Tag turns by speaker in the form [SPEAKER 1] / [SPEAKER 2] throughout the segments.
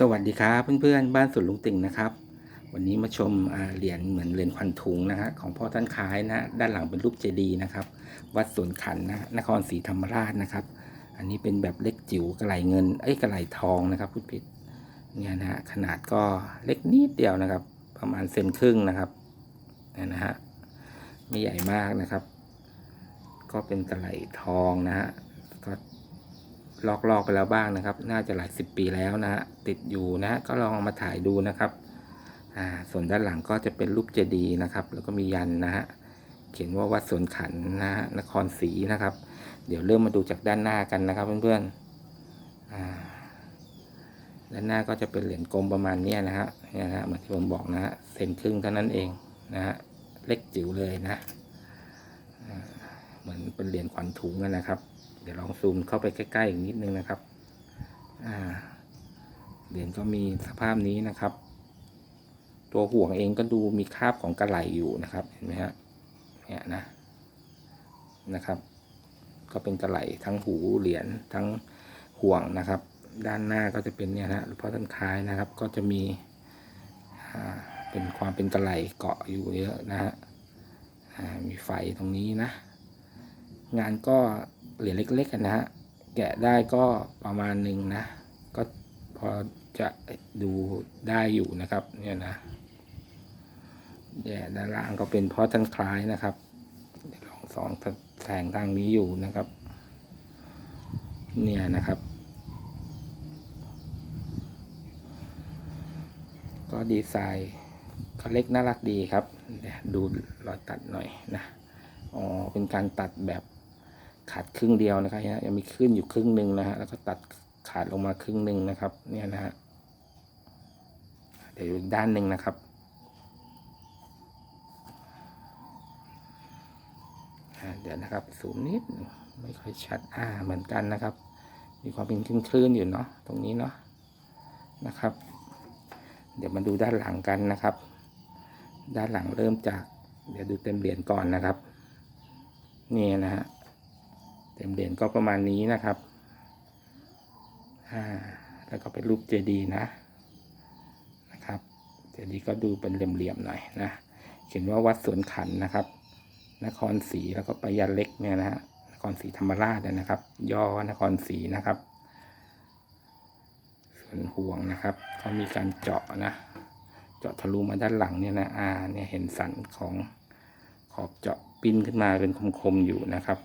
[SPEAKER 1] สวัสดีครับเพื่อนๆบ้านสวนลุงติ่งนะครับ วันนี้มาชมเหรียญเหมือนเหรียญควันถุงนะฮะของพ่อท่านคล้ายนะฮะด้านหลังเป็นรูปเจดีย์นะครับ วัดสวนขันนะนครศรีธรรมราชนะครับ อันนี้เป็นแบบเล็กจิ๋วกระไหลเงินเอ้ยกระไหลทองนะครับพูดผิดเนี่ยนะฮะขนาดก็เล็กนิดเดียวนะครับ ประมาณเซนครึ่งนะครับเนี่ยนะฮะไม่ใหญ่มากนะครับ ก็เป็นกระไหลทองนะฮะก็ ลอกๆไปแล้วบ้างนะครับ น่าจะหลายสิบปีแล้วนะฮะติดอยู่นะ ก็ลองมาถ่ายดูนะครับอ่าส่วนด้านหลังก็จะเป็นรูปเจดีย์นะครับ แล้วก็มียันนะฮะเขียนว่าวัดสวนขันนะฮะนครศรีนะครับ เดี๋ยวเริ่มมาดูจากด้านหน้ากันนะครับเพื่อนๆอ่าด้านหน้าก็จะเป็นเหรียญกลมประมาณนี้นะฮะเนี่ยนะฮะเหมือนที่ผมบอกนะฮะเซนครึ่งเท่านั้นเองนะฮะเล็กจิ๋วเลยนะอ่าเหมือนเป็นเหรียญขวัญถุงนะครับ เดี๋ยวลองซูมเข้าไปใกล้ๆอีกนิดนึงนะครับอ่าเหรียญก็มีสภาพนี้นะครับ ตัวห่วงเองก็ดูมีคราบของกระไหลอยู่นะครับเห็นไหมฮะเนี่ยนะนะครับ ก็เป็นกระไหลทั้งหูเหรียญทั้งห่วงนะครับ ด้านหน้าก็จะเป็นเนี่ยนะหลวงพ่อท่านคล้ายนะครับ ก็จะมีอ่าเป็นความเป็นกระไหลเกาะอยู่เยอะนะฮะอ่ามีไฟตรงนี้นะ งานก็ เหรียญเล็กๆกันนะฮะ แกะได้ก็ประมาณหนึ่งนะ ก็พอจะดูได้อยู่นะครับ เนี่ยนะเนี่ด้านล่างก็เป็นพ่อท่านคล้ายนะครับลองสองแสงทางนี้อยู่นะครับ เนี่ยนะครับ ก็ดีไซน์เขาเล็กน่ารักดีครับ ดูรอยตัดหน่อยนะ อ๋อ เป็นการตัดแบบ ขาดครึ่งเดียวนะครับยังมีขึ้นอยู่ครึ่งหนึ่งนะฮะแล้วก็ตัดขาดลงมาครึ่งหนึ่งนะครับ เนี่ยนะฮะเดี๋ยวอีกด้านหนึ่งนะครับเดี๋ยวนะครับสูมนิดไม่ค่อยชัดอ่าเหมือนกันนะครับ มีความเป็นคลื่นๆอยู่เนาะตรงนี้เนาะนะครับ เดี๋ยวมาดูด้านหลังกันนะครับ ด้านหลังเริ่มจาก เดี๋ยวดูเต็มเหรียญก่อนนะครับ นี่นะฮะ เต็มเหรียญก็ประมาณนี้นะครับอ่าแล้วก็เป็นรูปเจดีย์นะนะครับ เจดีย์ก็ดูเป็นเหลี่ยมๆหน่อยนะ เขียนว่าวัดสวนขันนะครับ นครศรีแล้วก็ไปยันเล็กเนี่ยนะฮะนครศรีธรรมราชนะครับ ย่อนครศรีนะครับส่วนห่วงนะครับเขามีการเจาะนะ เจาะทะลุมาด้านหลังเนี่ยนะอ่าเนี่ยเห็นสันของขอบเจาะปิ้นขึ้นมาเป็นคมๆอยู่นะครับ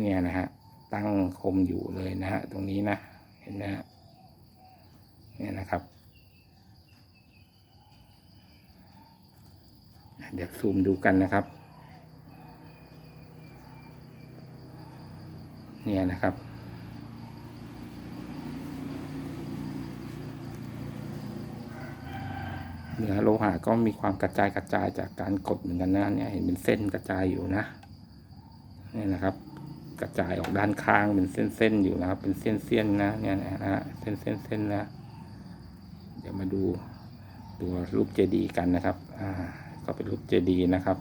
[SPEAKER 1] เนี่ยนะฮะตั้งคมอยู่เลยนะฮะตรงนี้นะเห็นไหมฮะเนี่ยนะครับ เดี๋ยวซูมดูกันนะครับ เนี่ยนะครับเนื้อโลหะก็มีความกระจายกระจายจากการกดเหมือนกันนะเนี่ยเห็นเป็นเส้นกระจายอยู่นะเนี่ยนะครับ กระจายออกด้านข้างเป็นเส้นๆอยู่นะครับ เป็นเส้นๆนะเนี่ยนะฮะเส้นๆๆนะ เดี๋ยวมาดูตัวรูปเจดีย์กันนะครับ อ่า ก็เป็นรูปเจดีย์นะครับ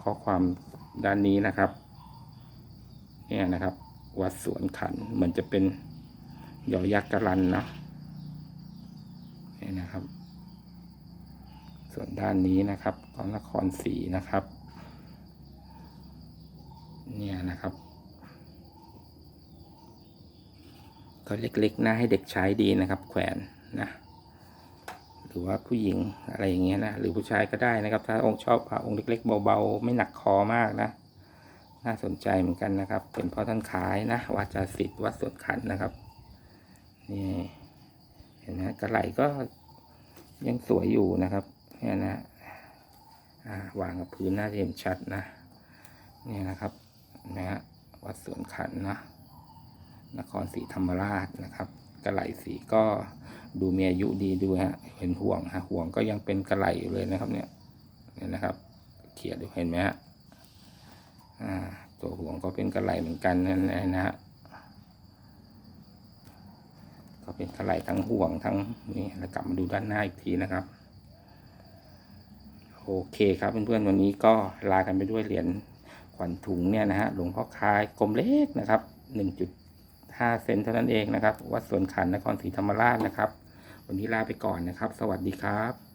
[SPEAKER 1] ข้อความด้านนี้นะครับ เนี่ยนะครับ วัดสวนขันเหมือนจะเป็นยอยักษ์กรันนะนี่นะครับ ส่วนด้านนี้นะครับของนครศรีนะครับ เนี่ยนะครับ ก็เล็กๆนะให้เด็กใช้ดีนะครับ แขวนนะหรือว่าผู้หญิงอะไรอย่างเงี้ยนะหรือผู้ชายก็ได้นะครับ ถ้าองค์ชอบพระองค์เล็ก ๆ เบาๆ ไม่หนักคอมากนะน่าสนใจเหมือนกันนะครับ เป็นเพ่อท่านขายนะวาจาสิทธิ์วัดสวนขันนะครับนี่เห็นนะกระไหลก็ยังสวยอยู่นะครับเนี่ยนะวางกับพื้นน่าจะเห็นชัดนะ เนี่ยนะครับ นะฮะวัดสวนขันนะนครศรีธรรมราชนะครับกระไหลสีก็ดูมีอายุดีดูฮะเห็นห่วงฮะห่วงก็ยังเป็นกระไหลอยู่เลยนะครับเนี่ยเนี่ยนะครับ เขียดูเห็นไหมฮะอ่าตัวห่วงก็เป็นกระไหลเหมือนกันนั่นนะฮะก็เป็นกระไหลทั้งห่วงทั้งนี่แล้วกลับมาดูด้านหน้าอีกทีนะครับ โอเคครับเพื่อนๆวันนี้ก็ลากันไปด้วยเหรียญ ขวัญถุงเนี่ยนะฮะหลวงพ่อคายกลมเล็กนะครับหนึ่งจุด5เซนเท่านั้นเองนะครับ วัดสวนขันนครศรีธรรมราชนะครับ วันนี้ลาไปก่อนนะครับ สวัสดีครับ